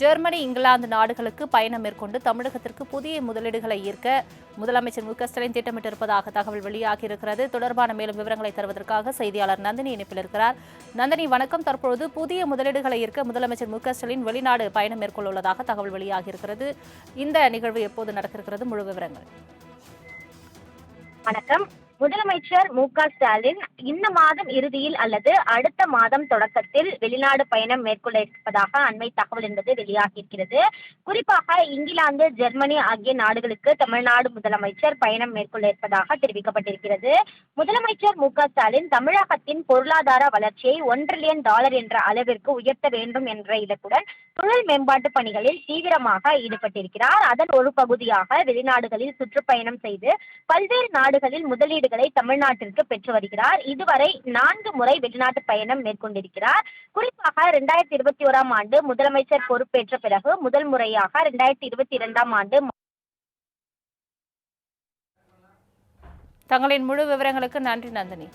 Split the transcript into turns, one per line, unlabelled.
Germany England நாடுகளுக்கு பயணம் மேற்கொண்டு தமிழகத்திற்கு புதிய முதலீடுகளை ஈர்க்க முதலமைச்சர் மு க ஸ்டாலின் திட்டமிட்டிருப்பதாக தகவல் வெளியாகியிருக்கிறது. தொடர்பான மேலும் விவரங்களை தருவதற்காக செய்தியாளர் நந்தினி இணைப்பில் இருக்கிறார். நந்தினி வணக்கம். தற்பொழுது புதிய முதலீடுகளை ஈர்க்க முதலமைச்சர் மு க ஸ்டாலின் வெளிநாடு பயணம் மேற்கொள்ளுள்ளதாக தகவல் வெளியாகியிருக்கிறது. இந்த நிகழ்வு எப்போது நடக்கிறது? முழு விவரங்கள்.
வணக்கம். முதலமைச்சர் மு க ஸ்டாலின் இந்த மாதம் இறுதியில் அல்லது அடுத்த மாதம் தொடக்கத்தில் வெளிநாடு பயணம் மேற்கொள்ள இருப்பதாக அண்மை தகவல் என்பது வெளியாகியிருக்கிறது. குறிப்பாக இங்கிலாந்து ஜெர்மனி ஆகிய நாடுகளுக்கு தமிழ்நாடு முதலமைச்சர் பயணம் மேற்கொள்ள இருப்பதாக தெரிவிக்கப்பட்டிருக்கிறது. முதலமைச்சர் மு க ஸ்டாலின் தமிழகத்தின் பொருளாதார வளர்ச்சியை ஒன் ட்ரில்லியன் டாலர் என்ற அளவிற்கு உயர்த்த வேண்டும் என்ற இலக்குடன் தொழில் மேம்பாட்டு பணிகளில் தீவிரமாக ஈடுபட்டிருக்கிறார். அதன் ஒரு பகுதியாக வெளிநாடுகளில் சுற்றுப்பயணம் செய்து பல்வேறு நாடுகளில் முதலீடுகள் தமிழ்நாட்டிற்கு பெற்று வருகிறார். இதுவரை நான்கு முறை வெளிநாட்டு பயணம் மேற்கொண்டிருக்கிறார். குறிப்பாக இரண்டாயிரத்தி இருபத்தி ஓராம் ஆண்டு முதலமைச்சர் பொறுப்பேற்ற பிறகு முதல் முறையாக இரண்டாயிரத்தி இருபத்தி இரண்டாம் ஆண்டு
தங்களின் முழு விவரங்களுக்கு நன்றி நந்தினி.